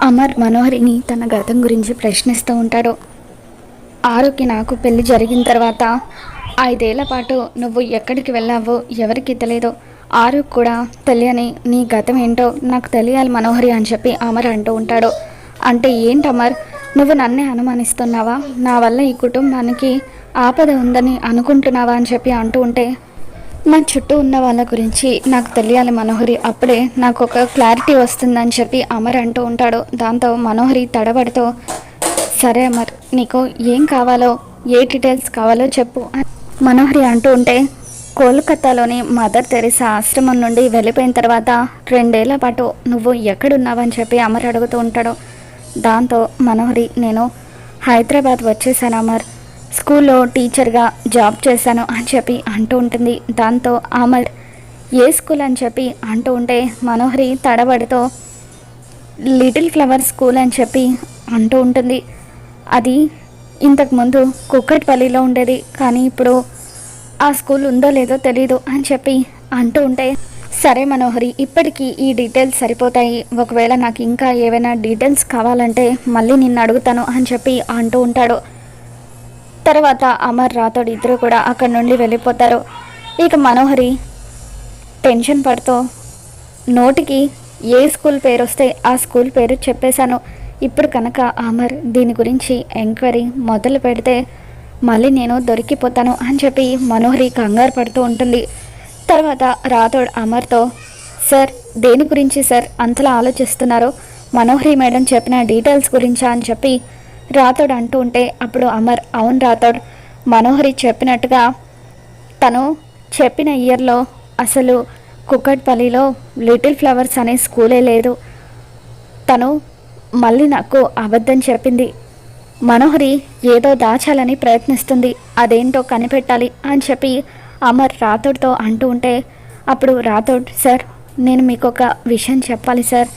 అమర్ మనోహరిని తన గతం గురించి ప్రశ్నిస్తూ ఉంటాడు. ఆరుకి నాకు పెళ్ళి జరిగిన తర్వాత ఐదేళ్ళ పాటు నువ్వు ఎక్కడికి వెళ్ళావో ఎవరికి తెలియదు ఆరు కూడా తెలియని నీ గతం ఏంటో నాకు తెలియాలి మనోహరి అని చెప్పి అమర్ అంటూ ఉంటాడు. అంటే ఏంటి అమర్? నువ్వు నన్నే అనుమానిస్తున్నావా? నా వల్ల ఈ కుటుంబానికి ఆపద ఉందని అనుకుంటున్నావా అని చెప్పి అంటూ ఉంటే నా చుట్టూ ఉన్న వాళ్ళ గురించి నాకు తెలియాలి మనోహరి. అప్పుడే నాకు ఒక క్లారిటీ వస్తుందని చెప్పి అమర్ అంటూ ఉంటాడు. దాంతో మనోహరి తడబడుతూ సరే అమర్ నీకు ఏం కావాలో ఏ డీటెయిల్స్ కావాలో చెప్పు. మనోహరి అంటూ ఉంటే కోల్కతాలోని మదర్ తెరిసా ఆశ్రమం నుండి వెళ్ళిపోయిన తర్వాత రెండేళ్ళ పాటు నువ్వు ఎక్కడున్నావని చెప్పి అమర్ అడుగుతూ ఉంటాడు. దాంతో మనోహరి నేను హైదరాబాద్ వచ్చేసాను అమర్. స్కూల్లో టీచర్గా జాబ్ చేశాను అని చెప్పి అంటూ ఉంటుంది. దాంతో అమర్ ఏ స్కూల్ అని చెప్పి అంటూ ఉంటే మనోహరి తడబడితో లిటిల్ ఫ్లవర్ స్కూల్ అని చెప్పి అంటూ ఉంటుంది. అది ఇంతకుముందు కుక్కట్పల్లిలో ఉండేది. కానీ ఇప్పుడు ఆ స్కూల్ ఉందో లేదో తెలీదు అని చెప్పి అంటూ ఉంటే సరే మనోహరి ఇప్పటికీ ఈ డీటెయిల్స్ సరిపోతాయి. ఒకవేళ నాకు ఇంకా ఏవైనా డీటెయిల్స్ కావాలంటే మళ్ళీ నిన్ను అడుగుతాను అని చెప్పి అంటూ ఉంటాడు. తర్వాత అమర్ రాథోడ్ ఇద్దరు కూడా అక్కడి నుండి వెళ్ళిపోతారు. ఇక మనోహరి టెన్షన్ పడుతూ నోటికి ఏ స్కూల్ పేరు వస్తే ఆ స్కూల్ పేరు చెప్పేశాను. ఇప్పుడు కనుక అమర్ దీని గురించి ఎంక్వైరీ మొదలు పెడితే మళ్ళీ నేను దొరికిపోతాను అని చెప్పి మనోహరి కంగారు పడుతూ ఉంటుంది. తర్వాత రాథోడ్ అమర్తో సార్ దేని గురించి సార్ అంతలా ఆలోచిస్తున్నారు? మనోహరి మేడం చెప్పిన డీటెయిల్స్ గురించా? అని చెప్పి రాథోడ్ అంటూ ఉంటే అప్పుడు అమర్ అవును రాథోడ్ మనోహరి చెప్పినట్టుగా తను చెప్పిన ఇయర్లో అసలు కుక్కట్పల్లిలో లిటిల్ ఫ్లవర్స్ అనే స్కూలే లేదు. తను మళ్ళీ నాకు అబద్ధం చెప్పింది. మనోహరి ఏదో దాచాలని ప్రయత్నిస్తుంది. అదేంటో కనిపెట్టాలి అని చెప్పి అమర్ రాథోడ్తో అంటూ ఉంటే అప్పుడు రాథోడ్ సార్ నేను మీకు ఒక విషయం చెప్పాలి సార్.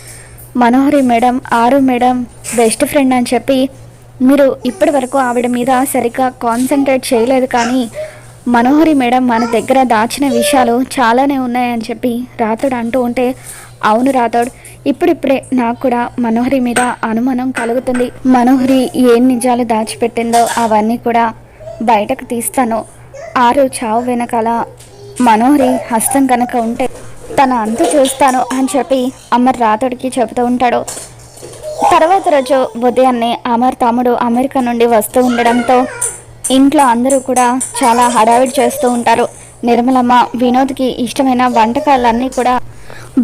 మనోహరి మేడం ఆరు మేడం బెస్ట్ ఫ్రెండ్ అని చెప్పి మీరు ఇప్పటి వరకు ఆవిడ మీద సరిగ్గా కాన్సన్ట్రేట్ చేయలేదు కానీ మనోహరి మేడం మన దగ్గర దాచిన విషయాలు చాలానే ఉన్నాయని చెప్పి రాథోడ్ అంటూ ఉంటే అవును రాథోడ్ ఇప్పుడిప్పుడే నాకు కూడా మనోహరి మీద అనుమానం కలుగుతుంది. మనోహరి ఏం నిజాలు దాచిపెట్టిందో అవన్నీ కూడా బయటకు తీస్తాను. ఆరు చావు వెనకాల మనోహరి హస్తం కనుక ఉంటే తన అంతు చూస్తాను అని చెప్పి అమర్ రాథోడ్కి చెబుతూ ఉంటాడు. తర్వాత రోజు ఉదయాన్నే అమర్ తమ్ముడు అమెరికా నుండి వస్తూ ఉండడంతో ఇంట్లో అందరూ కూడా చాలా హడావిడి చేస్తూ ఉంటారు. నిర్మలమ్మ వినోద్కి ఇష్టమైన వంటకాలన్నీ కూడా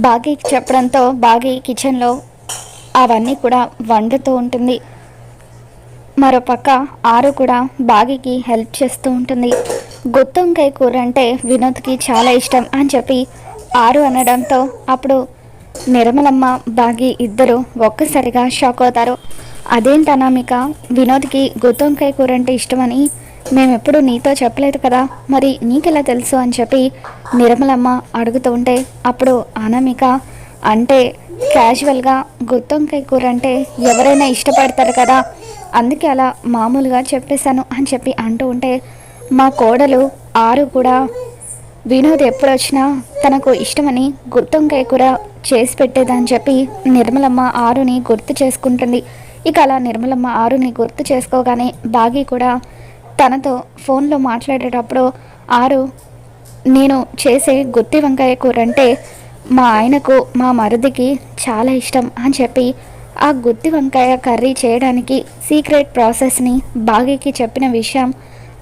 బాగీకి చెప్పడంతో బాగీ కిచెన్లో అవన్నీ కూడా వండుతూ ఉంటుంది. మరోపక్క ఆరు కూడా బాగీకి హెల్ప్ చేస్తూ ఉంటుంది. గుత్తొంకాయ కూర అంటే వినోద్కి చాలా ఇష్టం అని చెప్పి ఆరు అనడంతో అప్పుడు నిర్మలమ్మ బాగి ఇద్దరు ఒక్కసారిగా షాక్ అవుతారు. అదేంటి అనామిక? వినోద్కి గుత్తొంకాయ కూర అంటే ఇష్టమని మేమెప్పుడు నీతో చెప్పలేదు కదా. మరి నీకెలా తెలుసు అని చెప్పి నిర్మలమ్మ అడుగుతూ ఉంటే అప్పుడు అనామిక అంటే క్యాజువల్గా గుత్తొంకాయ కూర అంటే ఎవరైనా ఇష్టపడతారు కదా. అందుకే అలా మామూలుగా చెప్పేశాను అని చెప్పి అంటూ ఉంటే మా కోడలు ఆరు కూడా వినోద్ ఎప్పుడు వచ్చినా తనకు ఇష్టమని గుత్తొంకాయ కూర చేసి పెట్టేదని చెప్పి నిర్మలమ్మ ఆరుని గుర్తు చేసుకుంటుంది. ఇక అలా నిర్మలమ్మ ఆరుని గుర్తు చేసుకోగానే బాగి కూడా తనతో ఫోన్లో మాట్లాడేటప్పుడు ఆరు నేను చేసే గుత్తి వంకాయ కూర అంటే మా ఆయనకు మా మరుదికి చాలా ఇష్టం అని చెప్పి ఆ గుత్తి వంకాయ కర్రీ చేయడానికి సీక్రెట్ ప్రాసెస్ని బాగీకి చెప్పిన విషయం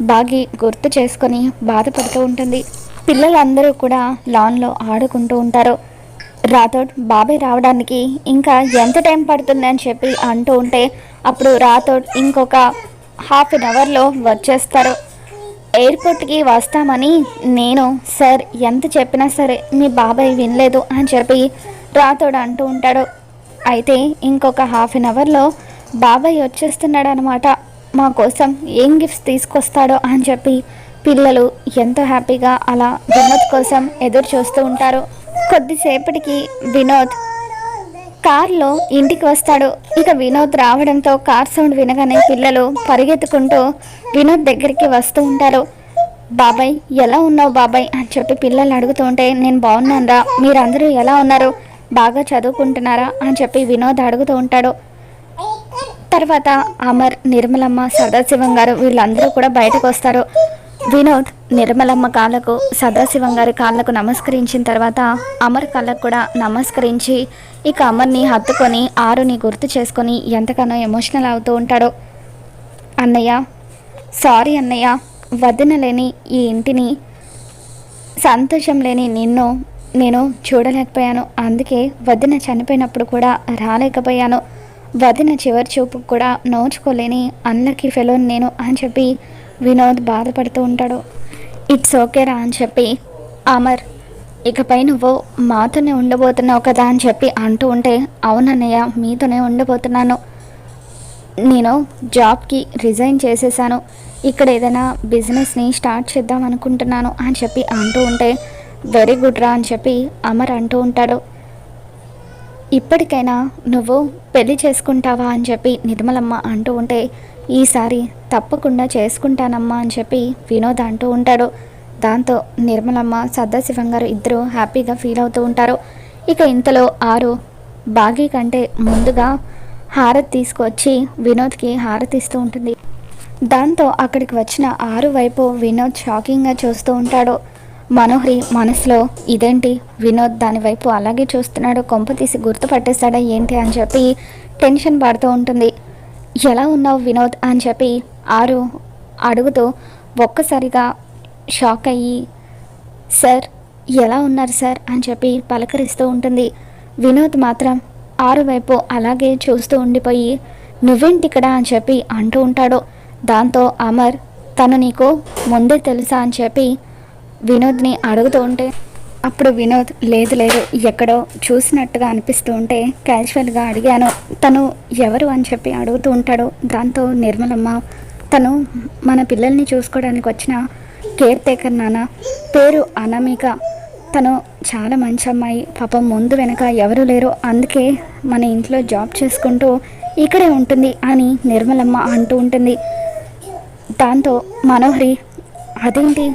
బాగి గుర్తు చేసుకొని బాధపడుతూ ఉంటుంది. పిల్లలందరూ కూడా లాన్లో ఆడుకుంటూ ఉంటారు. రాథోడ్ బాబాయ్ రావడానికి ఇంకా ఎంత టైం పడుతుంది అని చెప్పి అంటూ ఉంటే అప్పుడు రాథోడ్ ఇంకొక హాఫ్ అన్ అవర్లో వచ్చేస్తారు. ఎయిర్పోర్ట్కి వస్తామని నేను సార్ ఎంత చెప్పినా సరే మీ బాబాయ్ వినలేదు అని చెప్పి రాథోడ్ అంటూ ఉంటాడు. అయితే ఇంకొక హాఫ్ అన్ అవర్లో బాబాయ్ వచ్చేస్తున్నాడు అనమాట మా కోసం ఏం గిఫ్ట్స్ తీసుకొస్తాడో అని చెప్పి పిల్లలు ఎంతో హ్యాపీగా అలా వినోద్ కోసం ఎదురు చూస్తూ ఉంటారు. కొద్దిసేపటికి వినోద్ కార్లో ఇంటికి వస్తాడు. ఇక వినోద్ రావడంతో కార్ సౌండ్ వినగానే పిల్లలు పరిగెత్తుకుంటూ వినోద్ దగ్గరికి వస్తూ ఉంటారు. బాబాయ్ ఎలా ఉన్నావు బాబాయ్? అని చెప్పి పిల్లలు అడుగుతూ ఉంటే నేను బాగున్నానురా. మీరందరూ ఎలా ఉన్నారు? బాగా చదువుకుంటున్నారా? అని చెప్పి వినోద్ అడుగుతూ ఉంటాడు. తర్వాత అమర్ నిర్మలమ్మ సదాశివం గారు వీళ్ళందరూ కూడా బయటకు వస్తారు. వినోద్ నిర్మలమ్మ కాళ్ళకు సదాశివం గారి కాళ్ళకు నమస్కరించిన తర్వాత అమర్ కాళ్ళకు కూడా నమస్కరించి ఇక అమర్ని హత్తుకొని ఆరుని గుర్తు చేసుకొని ఎంతగానో ఎమోషనల్ అవుతూ ఉంటాడు. అన్నయ్య సారీ అన్నయ్య వదినలేని ఈ ఇంటిని సంతోషం లేని నిన్ను నేను చూడలేకపోయాను. అందుకే వదిన చనిపోయినప్పుడు కూడా రాలేకపోయాను. వదిన చివరి చూపు కూడా నోచుకోలేని అన్నకి ఫెలోన్ నేను అని చెప్పి వినోద్ బాధపడుతూ ఉంటాడు. ఇట్స్ ఓకేరా అని చెప్పి అమర్ ఇకపై నువ్వు మాతోనే ఉండబోతున్నావు కదా అని చెప్పి అంటూ ఉంటే అవునన్నయ్య మీతోనే ఉండబోతున్నాను. నేను జాబ్కి రిజైన్ చేసేసాను. ఇక్కడ ఏదైనా బిజినెస్ని స్టార్ట్ చేద్దాం అనుకుంటున్నాను అని చెప్పి అంటూ ఉంటే వెరీ గుడ్ రా అని చెప్పి అమర్ అంటూ ఉంటాడు. ఇప్పటికైనా నువ్వు పెళ్ళి చేసుకుంటావా అని చెప్పి నిర్మలమ్మ అంటూ ఉంటే ఈసారి తప్పకుండా చేసుకుంటానమ్మా అని చెప్పి వినోద్ అంటూ ఉంటాడు. దాంతో నిర్మలమ్మ సదాశివం గారు ఇద్దరు హ్యాపీగా ఫీల్ అవుతూ ఉంటారు. ఇక ఇంతలో ఆరు బాగీ కంటే ముందుగా హారతి తీసుకొచ్చి వినోద్కి హారతి ఇస్తూ ఉంటుంది. దాంతో అక్కడికి వచ్చిన ఆరు వైపు వినోద్ షాకింగ్గా చూస్తూ ఉంటాడు. మనోహరి మనసులో ఇదేంటి? వినోద్ దాని వైపు అలాగే చూస్తున్నాడు కొంప తీసి గుర్తుపట్టేస్తాడా ఏంటి? అని చెప్పి టెన్షన్ పడుతూ ఉంటుంది. ఎలా ఉన్నావు వినోద్ అని చెప్పి ఆరు అడుగుతూ ఒక్కసారిగా షాక్ అయ్యి సార్ ఎలా ఉన్నారు సార్? అని చెప్పి పలకరిస్తూ ఉంటుంది. వినోద్ మాత్రం ఆరు వైపు అలాగే చూస్తూ ఉండిపోయి నువ్వేంటి ఇక్కడ అని చెప్పి అంటూ ఉంటాడు. దాంతో అమర్ తను నీకు ముందే తెలుసా? అని చెప్పి వినోద్ని అడుగుతూ ఉంటే అప్పుడు వినోద్ లేదు లేదు. ఎక్కడో చూసినట్టుగా అనిపిస్తూ ఉంటే క్యాజువల్గా అడిగాను తను ఎవరు? అని చెప్పి అడుగుతూ ఉంటాడు. దాంతో నిర్మలమ్మ తను మన పిల్లల్ని చూసుకోవడానికి వచ్చిన కేర్ టేకర్ నాన్న. పేరు అనామిక. తను చాలా మంచి అమ్మాయి. పాపం ముందు వెనక ఎవరు లేరు. అందుకే మన ఇంట్లో జాబ్ చేసుకుంటూ ఇక్కడే ఉంటుంది అని నిర్మలమ్మ అంటూ ఉంటుంది. దాంతో మనోహరి అదేంటి?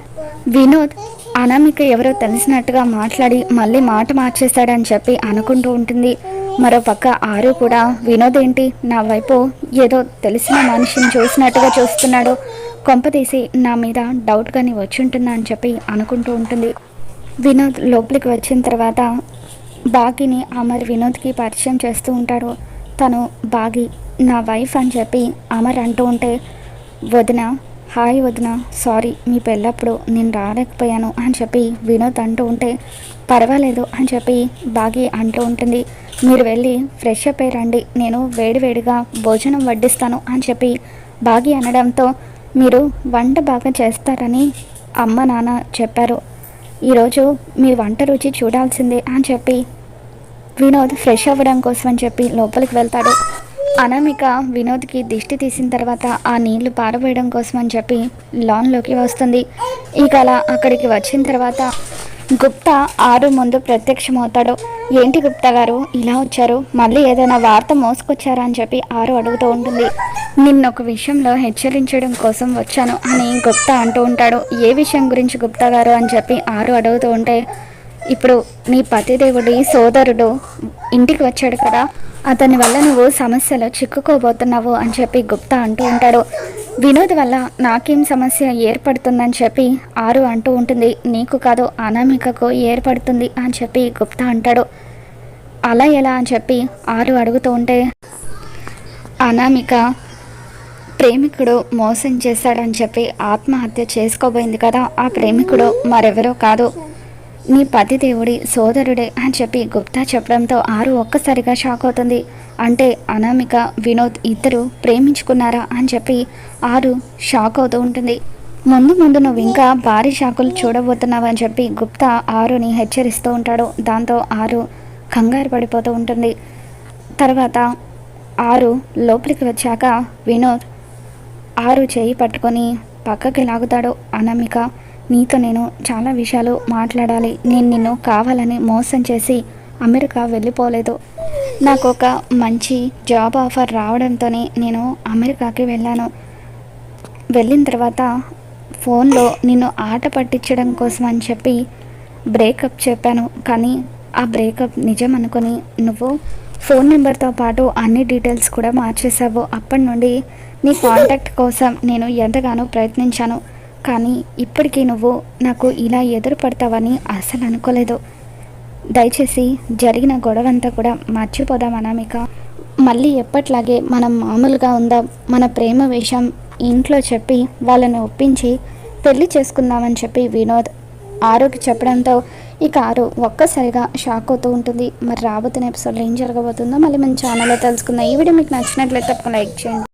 వినోద్ అనామిక ఎవరో తెలిసినట్టుగా మాట్లాడి మళ్ళీ మాట మార్చేస్తాడని చెప్పి అనుకుంటూ ఉంటుంది. మరో పక్క ఆరు కూడా వినోద్ ఏంటి? నా వైపు ఏదో తెలిసిన మనిషిని చూసినట్టుగా చూస్తున్నాడు. కొంపతీసి నా మీద డౌట్గాని వచ్చి ఉంటుందా అని చెప్పి అనుకుంటూ ఉంటుంది. వినోద్ లోపలికి వచ్చిన తర్వాత బాగిని అమర్ వినోద్కి పరిచయం చేస్తూ ఉంటాడు. తను బాగి నా వైఫ్ అని చెప్పి అమర్ అంటూ ఉంటే వదిన హాయ్ వదిన సారీ మీ పెళ్ళప్పుడు నేను రాలేకపోయాను అని చెప్పి వినోద్ అంటూ ఉంటే పర్వాలేదు అని చెప్పి బాగి అంటూ ఉంటుంది. మీరు వెళ్ళి ఫ్రెష్ అప్ రండి నేను వేడివేడిగా భోజనం వడ్డిస్తాను అని చెప్పి బాగి అనడంతో మీరు వంట బాగా చేస్తారని అమ్మ నాన్న చెప్పారు. ఈరోజు మీ వంట రుచి చూడాల్సిందే అని చెప్పి వినోద్ ఫ్రెష్ అవ్వడం కోసం అని చెప్పి లోపలికి వెళ్తాడు. అనామిక వినోద్కి దిష్టి తీసిన తర్వాత ఆ నీళ్ళు పారబోయడం కోసం అని చెప్పి లాన్లోకి వస్తుంది. ఇక అలా అక్కడికి వచ్చిన తర్వాత గుప్తా ఆరు ముందు ప్రత్యక్షమవుతాడు. ఏంటి గుప్తా గారు ఇలా వచ్చారు? మళ్ళీ ఏదైనా వార్త మోసుకొచ్చారా? అని చెప్పి ఆరు అడుగుతూ ఉంటుంది. నిన్న ఒక విషయంలో హెచ్చరించడం కోసం వచ్చాను అని గుప్తా అంటూ ఉంటాడు. ఏ విషయం గురించి గుప్తా గారు? అని చెప్పి ఆరు అడుగుతూ ఉంటే ఇప్పుడు నీ పతిదేవుడి సోదరుడు ఇంటికి వచ్చాడు కదా. అతని వల్ల నువ్వు సమస్యలో చిక్కుకోబోతున్నావు అని చెప్పి గుప్తా అంటూ ఉంటాడు. వినోద్ వల్ల నాకేం సమస్య ఏర్పడుతుందని చెప్పి ఆరు అంటూ ఉంటుంది. నీకు కాదు అనామికకు ఏర్పడుతుంది అని చెప్పి గుప్తా అంటాడు. అలా ఎలా అని చెప్పి ఆరు అడుగుతూ ఉంటే అనామిక ప్రేమికుడు మోసం చేశాడని చెప్పి ఆత్మహత్య చేసుకోబోయింది కదా. ఆ ప్రేమికుడు మరెవరో కాదు నీ పతిదేవుడి సోదరుడే అని చెప్పి గుప్తా చెప్పడంతో ఆరు ఒక్కసారిగా షాక్ అవుతుంది. అంటే అనామిక వినోద్ ఇద్దరు ప్రేమించుకున్నారా అని చెప్పి ఆరు షాక్ అవుతూ ఉంటుంది. ముందు ముందు నువ్వు ఇంకా భారీ షాకులు చూడబోతున్నావు అని చెప్పి గుప్తా ఆరుని హెచ్చరిస్తూ ఉంటాడు. దాంతో ఆరు కంగారు పడిపోతూ ఉంటుంది. తర్వాత ఆరు లోపలికి వచ్చాక వినోద్ ఆరు చేయి పట్టుకొని పక్కకి లాగుతాడు. అనామిక నీతో నేను చాలా విషయాలు మాట్లాడాలి. నేను నిన్ను కావాలని మోసం చేసి అమెరికా వెళ్ళిపోలేదు. నాకు ఒక మంచి జాబ్ ఆఫర్ రావడంతోనే నేను అమెరికాకి వెళ్ళాను. వెళ్ళిన తర్వాత ఫోన్లో నిన్ను ఆట పట్టించడం కోసం అని చెప్పి బ్రేకప్ చెప్పాను. కానీ ఆ బ్రేకప్ నిజం అనుకొని నువ్వు ఫోన్ నెంబర్తో పాటు అన్ని డీటెయిల్స్ కూడా మార్చేసావు అప్పటి నుండి నీ కాంటాక్ట్ కోసం నేను ఎంతగానో ప్రయత్నించాను. కానీ ఇప్పటికీ నువ్వు నాకు ఇలా ఎదురు పడతావని అసలు అనుకోలేదు. దయచేసి జరిగిన గొడవంతా కూడా మర్చిపోదాం అనామిక. మళ్ళీ ఎప్పట్లాగే మనం మామూలుగా ఉందాం. మన ప్రేమ విషయం ఇంట్లో చెప్పి వాళ్ళని ఒప్పించి పెళ్ళి చేసుకుందామని చెప్పి వినోద్ ఆరోకి చెప్పడంతో ఇక ఆరు ఒక్కసారిగా షాక్ అవుతూ ఉంటుంది. మరి రాబోతున్న ఎపిసోడ్లో ఏం జరగబోతుందో మళ్ళీ మన ఛానల్లో తెలుసుకుందాం. ఈ వీడియో మీకు నచ్చినట్లయితే తప్పకుండా లైక్ చేయండి.